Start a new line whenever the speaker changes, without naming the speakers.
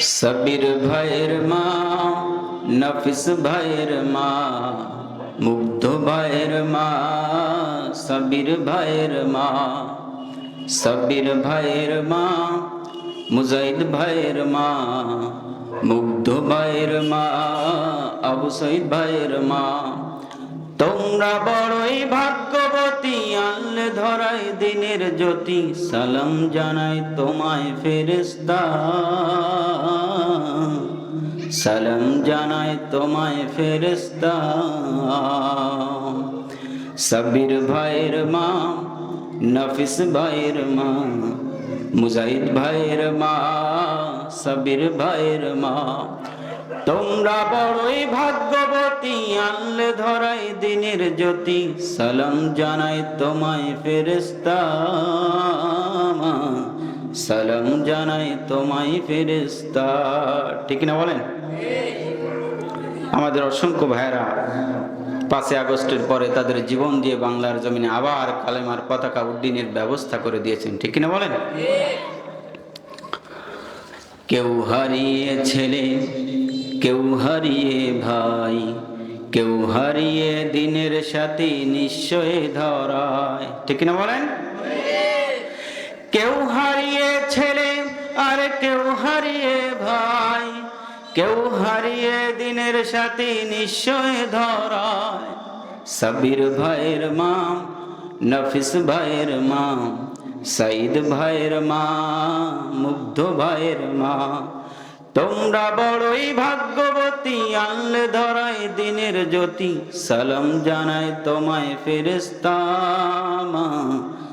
সাবির ভাইয়ের মা, নফিস ভাইয়ের মা, মুগ্ধ ভাইয়ের মা, সাবির ভাইয়ের মা, সাবির ভাইয়ের মা মুজাইদ ভাইয়ের মা, মুগ্ধ ভাইয়ের মা, আবু সঈদ ভাইয়ের মা। তোমরা বড়ই ভাগ্যবতী, আল্লে ধরাই দিনের জ্যোতি। সালাম জানাই তোমায় ফেরেস্তা সালাম জানাই তোমায় ফেরেস্তা সাবির ভাইয়ের মা, নফিস ভাইয়ের মা, মুজাহিদ ভাইয়ের মা সাবির ভাইয়ের মা। তোমরা বড়ই ভাগ্যবতী, আনলে ধরাই দিনের জ্যোতি। সালাম জানাই তোমায় ফেরেস্তা সালাম জানাই তোমায় ফেরেস্তা ঠিক না বলেন? আমাদের অসংখ্য ভাইয়েরা পাঁচই আগস্টের পরে তাদের জীবন দিয়ে বাংলার জমিনে আবার কালেমার পতাকা উড্ডীনের ব্যবস্থা করে দিয়েছেন। ঠিক কিনা বলেন? কেউ হারিয়ে ছেলে, কেউ হারিয়ে ভাই, কেউ হারিয়ে দিনের সাথে নিশ্চয় ধরায়। ঠিক না বলেন? কেউ হারিয়ে ছেলে, আর কেউ হারিয়ে ভাই। কেউ হারিয়ে দিনের সাথে নিশ্চয় ধরায়। সাবির ভাইয়ের মা নফিস ভাইয়ের মা সাইদ ভাইয়ের মা মুগ্ধ ভাইয়ের মা তোমরা বড়ই ভাগ্যবতী, আনলে ধরাই দিনের জ্যোতি। সালাম জানায় তোমায় ফেরেস্তা মা।